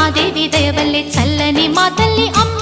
ఆ దేవి దయవల్లే చల్లని మా తల్లి అమ్మ